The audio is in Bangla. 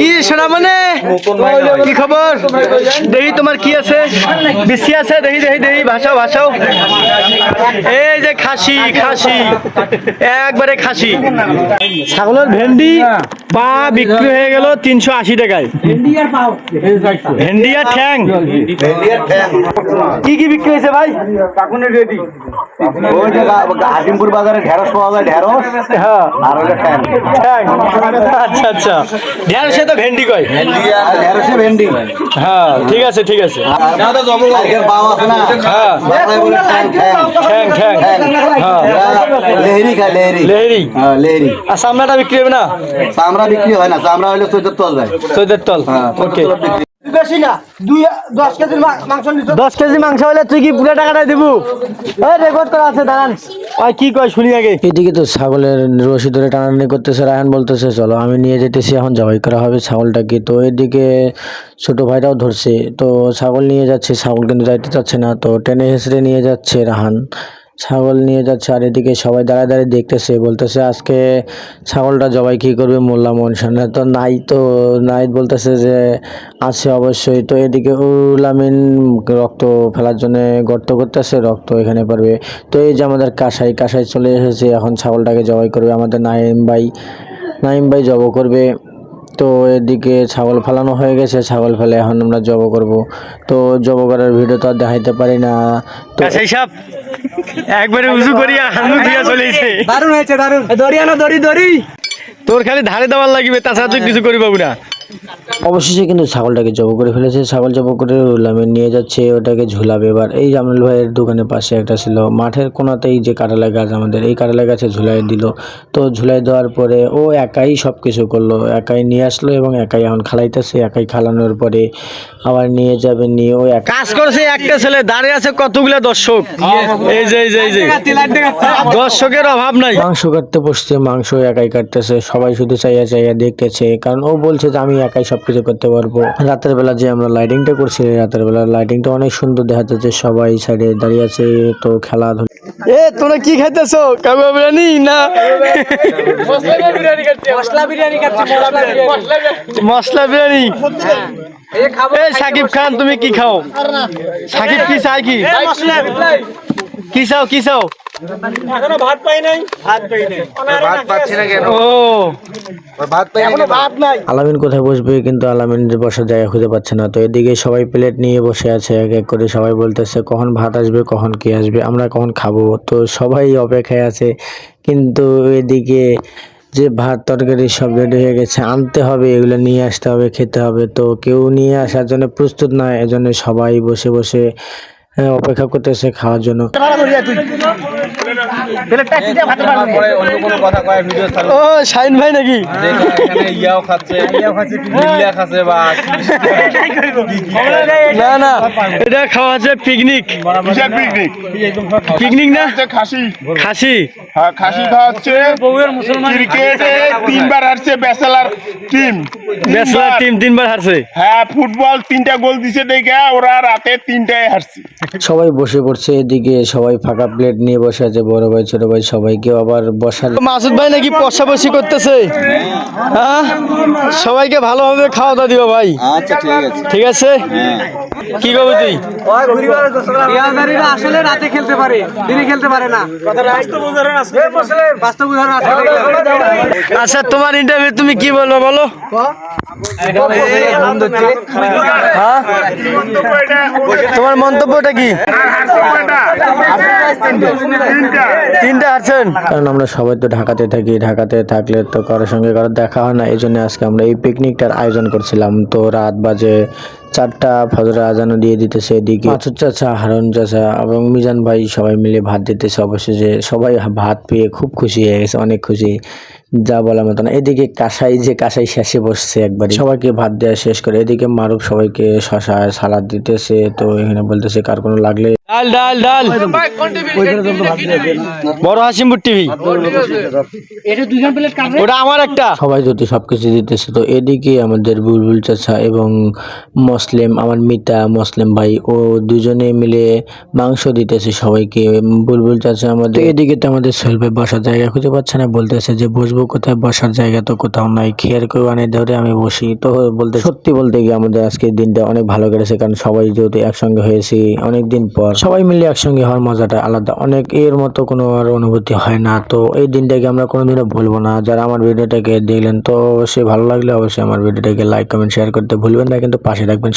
কি শোনা মানে? কি খবর? দেখি তোমার কি আছে। বেশি আছে দেখি দেখি দেখি ভাষাও ভাষাও এই যে খাসি খাসি। একবারে খাসি। ছাগলের ভেন্ডি পা বিক্রি হয়ে গেল তিনশো আশি টাকায়। ভেন্ডি আর ঠ্যাং। কি কি বিক্রি হয়েছে ভাই? ওই যে গা- বাজারে ঢেঁড়স পাওয়া যায় ঢেঁড়স হ্যাঁ। আর ঠ্যাং। আচ্ছা আচ্ছা। ঢেঁড়সে তো ভেন্ডি কয়। ঢেঁড়সে ভেন্ডি। হ্যাঁ ঠিক আছে ঠিক আছে। কালকের পাও আছে না? হ্যাঁ। হ্যাঁ। এরা খায় লেহেরি। লেহেরি? হ্যাঁ লেহেরি। আর সামনাটা বিক্রি হবে না? চামড়া বিক্রি হয় না। চামড়া হলে চৈতর তল যায়। চৈদের তল? হ্যাঁ ওকে। বেশি না দুই দশ কেজি মাংস দশ কেজি মাংস হলে তুই কি পুরো টাকাটা দেবো? রেকর্ড করা আছে দাঁড়ান। ওই কি কয় শুনি আগে। এদিকে তো ছাগলের রশি ধরে টানাটানি করতেছে, রায়হান বলতেছে, চলো, আমি নিয়ে যেতেছি, এখন জবাই করা হবে ছাগলটাকে। তো এদিকে ছোট ভাইটাও ধরছে, তো ছাগল নিয়ে যাচ্ছে, ছাগল কিন্তু যাইতে চাচ্ছে না, তো টেনে হেসড়ে নিয়ে যাচ্ছে রাহান ছাগল নিয়ে যাচ্ছে, আর এদিকে সবাই দাঁড়ায় দাঁড়িয়ে দেখতেছে, বলতেছে আজকে ছাগলটা জবাই কী করবে মোল্লা মনসানে তো নাই তো নাই বলতেছে যে আছে অবশ্যই, তো এদিকে উলামিন রক্ত ফেলার জন্য গর্ত করতেছে, রক্ত এখানে পারবে। তো এই যে আমাদের কাসাই কাসাই চলে এসেছে, এখন ছাগলটাকে জবাই করবে আমাদের নাইম ভাই। নাইম ভাই জব করবে। তো এদিকে ছাগল ফেলানো হয়ে গেছে ছাগল ফেলে এখন আমরা জব করব। তো জব করার ভিডিও তো আর দেখাইতে পারি না। তো সেই সব একবারে উজু করিয়া হানু দিয়া চলেছে দারুণ হয়েছে দারুণ। দড়ি আনো দড়ি দড়ি। তোর খালি ধারে দেওয়ার লাগবে তাছাড়া তুই কিছু করি বাবু না। অবশেষে কিন্তু ছাগলটাকে জব করে ফেলেছে। ছাগল জব করে উল্লামে নিয়ে যাচ্ছে ওটাকে ঝুলাবে। এবার এই জামরুল ভাইয়ের দোকানের পাশে একটা ছিল। মাঠের কোনাতেই যে কাটালা গাছ আমাদের এই কাঁঠালা গাছে ঝুলাই দিল। তো ঝুলাই দেওয়ার পরে ও একাই সব কিছু করল। একাই নিয়ে আসলো এবং একাই এখন খালাইতেছে। একাই খালানোর পরে আবার নিয়ে যাবে নিয়ে ও একা কাজ করছে একটা ছেলে দাঁড়িয়ে আছে কতগুলো দর্শক? এই যে এই যে এই যে। দর্শকের অভাব নাই। মাংস কাটতে বসছে মাংস একাই কাটতেছে। সবাই শুধু চাইয়া চাইয়া দেখতেছে। কারণ ও বলছে যে আমি একাই সবকিছু করতে পারব। রাতের বেলা যে আমরা লাইটিংটা করছি রাতের বেলা লাইটিংটা অনেক সুন্দর দেখা যাচ্ছে। সবাই সাইডে দাঁড়িয়ে আছে তো খেলাধুলা এ তোরা কি খাইতেছ? কাগু বিরিয়ানি না? মশলা বিরিয়ানি খাচ্ছি মশলা বিরিয়ানি। মশলা বিরিয়ানি। এ সাকিব খান তুমি কি খাও? সাকিব কি চাই কি? কি চাও কি চাও? এখনও ভাত পাই নাই? ভাত পাই নাই। ভাত পাচ্ছি না কেন? ও। ভাত পাই এখনও ভাত নাই। আলামিন কোথায় বসবে? কিন্তু আলামিন বসার জায়গা খুঁজে পাচ্ছে না। তো এদিকে সবাই প্লেট নিয়ে বসে আছে এক এক করে। সবাই বলতেছে কখন ভাত আসবে কখন কি আসবে? আমরা কখন খাব? তো সবাই অপেক্ষায় আছে। কিন্তু এদিকে যে ভাত তরকারি সব রেডি হয়ে গেছে আনতে হবে এগুলো নিয়ে আসতে হবে খেতে হবে। তো কেউ নিয়ে আসার জন্য প্রস্তুত নয় এজন্য সবাই বসে বসে অপেক্ষা করতেছে খাওয়ার জন্য। অন্য কোনো কথা কয় ভিডিও ও শাইন ভাই নাকি? ইয়াও খাচ্ছে খাচ্ছে বা না না। এটা খাওয়া হচ্ছে পিকনিক পিকনিক পিকনিক না? খাসি খাসি। হ্যাঁ খাসি খাওয়া ক্রিকেটে তিনবার হারছে ব্যাচেলার টিম ব্যাচলার টিম তিনবার হারছে। হ্যাঁ ফুটবল তিনটা গোল দিছে দেখে ওরা রাতে তিনটায় হারছে। সবাই বসে পড়ছে এদিকে সবাই ফাঁকা প্লেট নিয়ে বসে আছে বড় ভাই ছোট ভাই সবাই কেউ আবার বসার মাসুদ ভাই নাকি পশাপশি করতেছে? হ্যাঁ? সবাইকে ভালোভাবে খাওয়া দাওয়া দিও ভাই। আচ্ছা ঠিক আছে। ঠিক আছে? কি করবি তুই আসলে রাতে খেলতে পারে দিনে খেলতে পারে না বাস্তব উদাহরণ আছে বাস্তব উদাহরণ আছে আচ্ছা তোমার ইন্টারভিউ তুমি কি বলব বলো? হ্যাঁ? তোমার মন্তব্যটা কারণ আমরা সবাই তো ঢাকাতে থাকি, ঢাকাতে থাকলে তো কারোর সঙ্গে কারোর দেখা হয় না, এই জন্য আজকে আমরা এই পিকনিকটার আয়োজন করছিলাম। তো রাত বাজে চারটা ফজরের আজানো দিয়ে দিতেছে এদিকে। মাছুর চাচা, হারুন চাচা এবং মিজান ভাই সবাই মিলে ভাত দিতেছে অবশেষে। সবাই ভাত পেয়ে খুব খুশি হয়ে গেছে, অনেক খুশি। যা বলার মতো না। এদিকে কাঁসাই যে কাঁসাই শেষে বসছে একবার। সবাইকে ভাত দেওয়া শেষ করে। এদিকে মারুফ সবাইকে শশা সালাদ দিতেছে। তো এখানে বলতেছে, কার কোনো লাগলে ডাল ডাল ডাল। বড় হাসিমপুর টিভি। ওটা আমার একটা। সবাই যদি সবকিছু দিতেছে তো এদিকে আমাদের বুলবুল চাচা এবং মুসলিম আমার মিতা মুসলিম ভাই ও দুজনে মিলে মাংস দিতেছে সবাইকে। বুলবুল চাচা আমাদের এদিকে তো আমাদের সেলফে বসার জায়গা খুঁজে পাচ্ছে না বলতেছে যে বসবো কোথায় বসার জায়গা তো কোথাও নাই। খেয়ার কেউ আনে ধরে আমি বসি। তো বলতে সত্যি বলতে গিয়ে আমাদের আজকের দিনটা অনেক ভালো কেটেছে কারণ সবাই যেহেতু একসঙ্গে হয়েছি অনেক দিন পর সবাই মিলে একসঙ্গে হওয়ার মজাটা আলাদা। অনেক এর মতো কোনো আর অনুভূতি হয় না। তো এই দিনটাকে আমরা কোনোদিনও ভুলবো না। যারা আমার ভিডিওটাকে দেখলেন, তো অবশ্যই ভালো লাগলে অবশ্যই আমার ভিডিওটাকে লাইক কমেন্ট শেয়ার করতে ভুলবেন না। কিন্তু পাশে থাকবেন